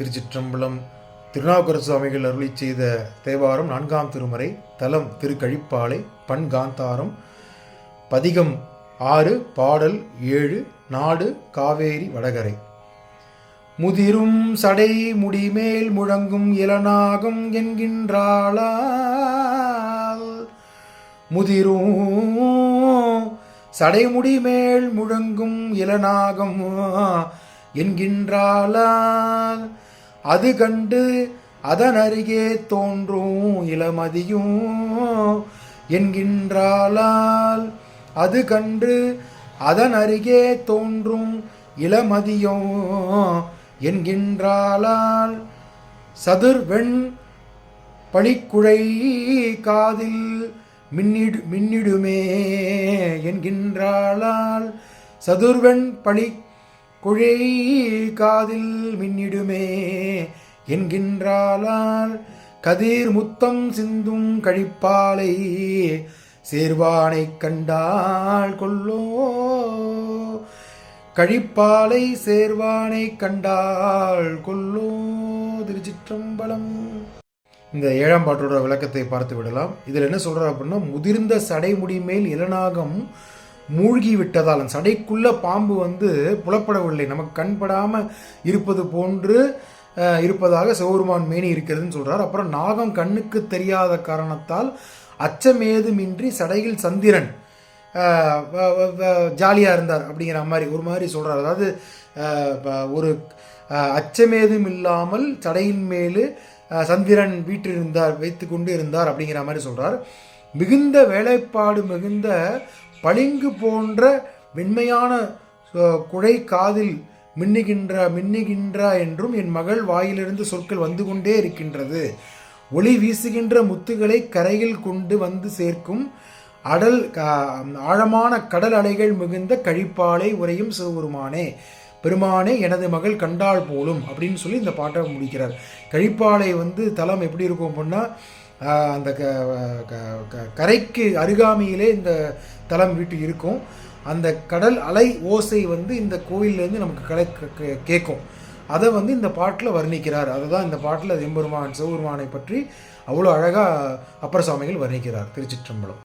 திருச்சிற்றம்பலம் திருநாவுக்கரசு சுவாமிகள் அருளி செய்த தேவாரம் நான்காம் திருமறை தலம் திருக்கழிப்பாலை பண்காந்தாரம் பதிகம் ஆறு பாடல் ஏழு நாடு காவேரி வடகரை. முதிரும் சடை முடிமேல் முழங்கும் இளநாகம் என்கின்றாளால் முதிரும் சடைமுடி மேல் முழங்கும் இளநாகம் என்கின்றாளால் அது கண்டு அதன் அருகே தோன்றும் இளமதியும் என்கின்றாளால் அது கண்டு அதன் அருகே தோன்றும் இளமதியும் என்கின்றாளால் சதுர்வெண் பனிக்குழை காதில் மின்னிடு மின்னிடுமே என்கின்றாளால் சதுர்வெண் பனி குழை காதில் மின்னிடுமே என்கின்றாளால் கதிர் முத்தம் சிந்தும் கழிப்பாலை சேர்வானை கண்டாள் கொல்லோ. கழிப்பாலை சேர்வானை கண்டாள் கொல்லோ. திருச்சிற்றம்பலம். இந்த ஏழாம் பாட்டோட விளக்கத்தை பார்த்து விடலாம். இதில் என்ன சொல்கிறார் அப்படின்னா முதிர்ந்த சடைமுடி மேல் இளநாகம் மூழ்கி விட்டதால் அந்த சடைக்குள்ள பாம்பு வந்து புலப்படவில்லை. நமக்கு கண்படாம இருப்பது போன்று இருப்பதாக சிவபெருமான் மேனி இருக்கிறதுன்னு சொல்றார். அப்புறம் நாகம் கண்ணுக்கு தெரியாத காரணத்தால் அச்சமேதுமின்றி சடையில் சந்திரன் ஜாலியாக இருந்தார் அப்படிங்கிற மாதிரி ஒரு மாதிரி சொல்கிறார் அதாவது ஒரு அச்சமேதும் இல்லாமல் சடையின் மேலே சந்திரன் வீற்றிருந்தார் வைத்து கொண்டு இருந்தார் அப்படிங்கிற மாதிரி சொல்கிறார் மிகுந்த வேலைப்பாடு மிகுந்த பளிங்கு போன்ற வெண்மையான குழை காதில் மின்னுகின்ற மின்னுகின்ற என்றும் என் மகள் வாயிலிருந்து சொற்கள் வந்து கொண்டே இருக்கின்றது. ஒளி வீசுகின்ற முத்துகளை கரையில் கொண்டு வந்து சேர்க்கும் அடல் ஆழமான கடல் அலைகள் மிகுந்த கழிப்பாலை உரையும் சிவபெருமானே பெருமானே எனது மகள் கண்டாள் போலும் அப்படின்னு சொல்லி இந்த பாட்டை முடிக்கிறார். கழிப்பாலை வந்து தலம் எப்படி இருக்கும் அப்படின்னா அந்த க க- க- கரைக்கு அருகாமையிலே இந்த தலம் வீட்டு இருக்கும். அந்த கடல் அலை ஓசை வந்து இந்த கோயில்லேருந்து நமக்கு கலை கேட்கும். அதை வந்து இந்த பாட்டில் வர்ணிக்கிறார். அதை தான் இந்த பாட்டில் எம்பெருமான் சிவபெருமானை பற்றி அவ்வளோ அழகாக அப்பர சுவாமிகள் வர்ணிக்கிறார் திருச்சிற்றம்பலம்.